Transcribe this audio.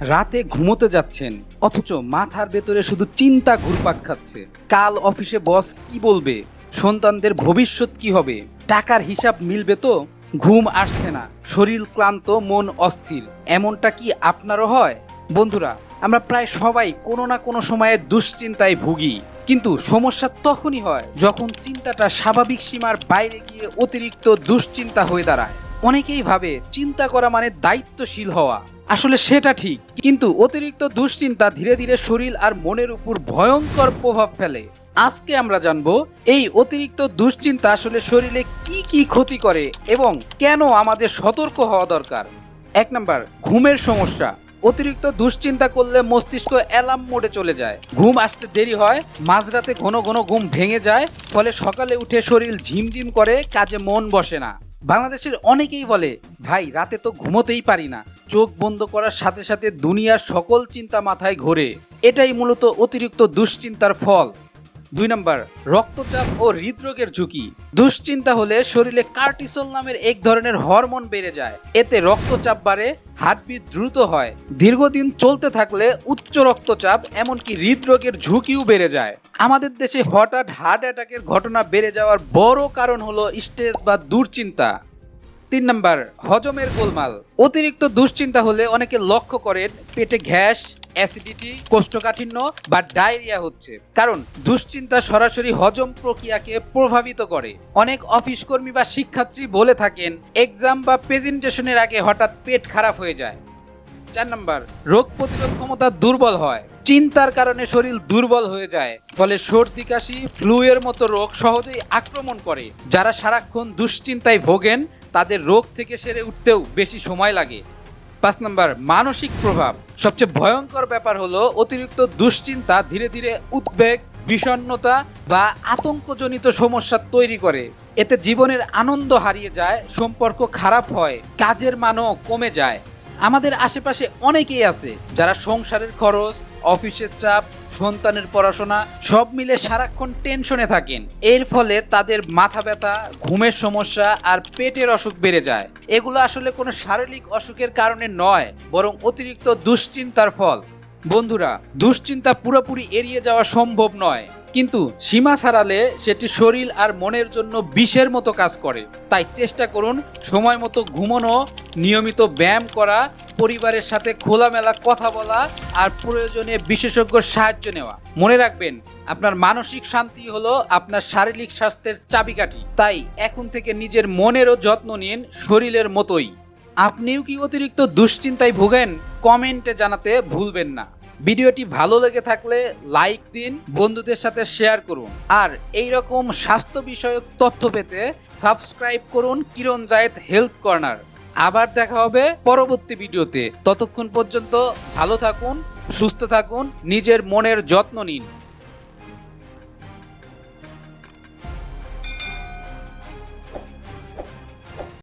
রাতে ঘুমোতে যাচ্ছেন, অথচ মাথার ভেতরে শুধু চিন্তা ঘুরপাক খাচ্ছে। কাল অফিসে বস কি বলবে? সন্তানদের ভবিষ্যৎ কি হবে? টাকার হিসাব মিলবে তো? ঘুম আসছে না, শরীর ক্লান্ত, মন অস্থির। এমনটা কি আপনারও হয়? বন্ধুরা, আমরা প্রায় সবাই কোনো না কোনো সময়ে দুশ্চিন্তায় ভুগি। কিন্তু সমস্যা তখনই হয় যখন চিন্তাটা স্বাভাবিক সীমার বাইরে গিয়ে অতিরিক্ত দুশ্চিন্তা হয়ে দাঁড়ায়। অনেকেই ভাবে চিন্তা করা মানে দায়িত্বশীল হওয়া। আসলে সেটা ঠিক, কিন্তু অতিরিক্ত দুশ্চিন্তা ধীরে ধীরে শরীর আর মনের উপর ভয়ঙ্কর প্রভাব ফেলে। আজকে আমরা জানব, এই অতিরিক্ত দুশ্চিন্তা আসলে শরীরে কি কি ক্ষতি করে এবং কেন আমাদের সতর্ক হওয়া দরকার? এক নাম্বার, ঘুমের সমস্যা। অতিরিক্ত দুশ্চিন্তা করলে মস্তিষ্ক অ্যালার্ম মোডে চলে যায়। ঘুম আসতে দেরি হয়, মাঝরাতে ঘন ঘন ঘুম ভেঙে যায়, ফলে সকালে উঠে শরীর ঝিমঝিম করে, কাজে মন বসে না। বাংলাদেশের অনেকেই বলে, ভাই, রাতে তো ঘুমোতেই পারি না। চোখ বন্ধ করার সাথে সাথে দুনিয়ার সকল চিন্তা মাথায় ঘোরে। এটাই মূলত অতিরিক্ত দুশ্চিন্তার ফল। দুই নম্বর, রক্তচাপ ও হৃদরোগের ঝুঁকি। দুশ্চিন্তা হলে শরীরে কার্টিসল নামের এক ধরনের হরমোন বেড়ে যায়। এতে রক্তচাপ বাড়ে, হার্টবিট দ্রুত হয়। দীর্ঘদিন চলতে থাকলে উচ্চ রক্তচাপ, এমনকি হৃদরোগের ঝুঁকিও বেড়ে যায়। আমাদের দেশে হঠাৎ হার্ট অ্যাটাকের ঘটনা বেড়ে যাওয়ার বড় কারণ হলো স্ট্রেস বা দুশ্চিন্তা। তিন নাম্বার, হজমের গোলমাল। অতিরিক্ত দুশ্চিন্তা হলে অনেকে লক্ষ্য করেন পেটে গ্যাস, অ্যাসিডিটি, কোষ্ঠকাঠিন্য বা ডায়রিয়া হচ্ছে। কারণ দুশ্চিন্তা সরাসরি হজম প্রক্রিয়াকে প্রভাবিত করে। অনেক অফিস কর্মী বা শিক্ষার্থী বলে থাকেন, এক্সাম বা প্রেজেন্টেশনের আগে হঠাৎ পেট খারাপ হয়ে যায়। চার নাম্বার, রোগ প্রতিরোধ ক্ষমতা দুর্বল হয়। চিন্তার কারণে শরীর দুর্বল হয়ে যায়, ফলে সর্দি, কাশি, ফ্লু এর মতো রোগ সহজেই আক্রমণ করে। যারা সারাক্ষণ দুশ্চিন্তায় ভোগেন তাদের রোগ থেকে সেরে উঠতেও বেশি সময় লাগে। পাঁচ নম্বর, মানসিক প্রভাব। সবচেয়ে ভয়ঙ্কর ব্যাপার হলো অতিরিক্ত দুশ্চিন্তা, ধীরে ধীরে উদ্বেগ বিষণ্নতা বা আতঙ্কজনিত সমস্যা তৈরি করে। এতে জীবনের আনন্দ হারিয়ে যায়, সম্পর্ক খারাপ হয়, কাজের মানও কমে যায়। আমাদের আশেপাশে অনেকেই আছে যারা সংসারের খরচ, অফিসের চাপ, সন্তানের পড়াশোনা, সব মিলে সারাক্ষণ টেনশনে থাকেন। এর ফলে তাদের মাথা ব্যথা, ঘুমের সমস্যা আর পেটের অসুখ বেড়ে যায়। এগুলো আসলে কোনো শারীরিক অসুখের কারণে নয়, বরং অতিরিক্ত দুশ্চিন্তার ফল। বন্ধুরা, দুশ্চিন্তা পুরোপুরি এড়িয়ে যাওয়া সম্ভব নয়। কিন্তু সীমা ছাড়ালে সেটি শরীর আর মনের জন্য বিষের মতো কাজ করে। তাই চেষ্টা করুন সময় মতো ঘুমানো, নিয়মিত ব্যায়াম করা, পরিবারের সাথে খোলামেলা কথা বলা আর প্রয়োজনে বিশেষজ্ঞ সাহায্য নেওয়া। মনে রাখবেন, আপনার মানসিক শান্তি হলো আপনার শারীরিক স্বাস্থ্যের চাবিকাঠি। তাই এখন থেকে নিজের মনেরও যত্ন নিন শরীরের মতোই। আপনিও কি অতিরিক্ত দুশ্চিন্তায় ভোগেন? কমেন্টে জানাতে ভুলবেন না। ভিডিওটি ভালো লেগে থাকলে লাইক দিন, বন্ধুদের সাথে শেয়ার করুন। আর এই রকম স্বাস্থ্য বিষয়ক তথ্য পেতে সাবস্ক্রাইব করুন কিরণ জায়েদ হেলথ কর্নার। আবার দেখা হবে পরবর্তী ভিডিওতে। ততক্ষণ পর্যন্ত ভালো থাকুন, সুস্থ থাকুন, নিজের মনের যত্ন নিন।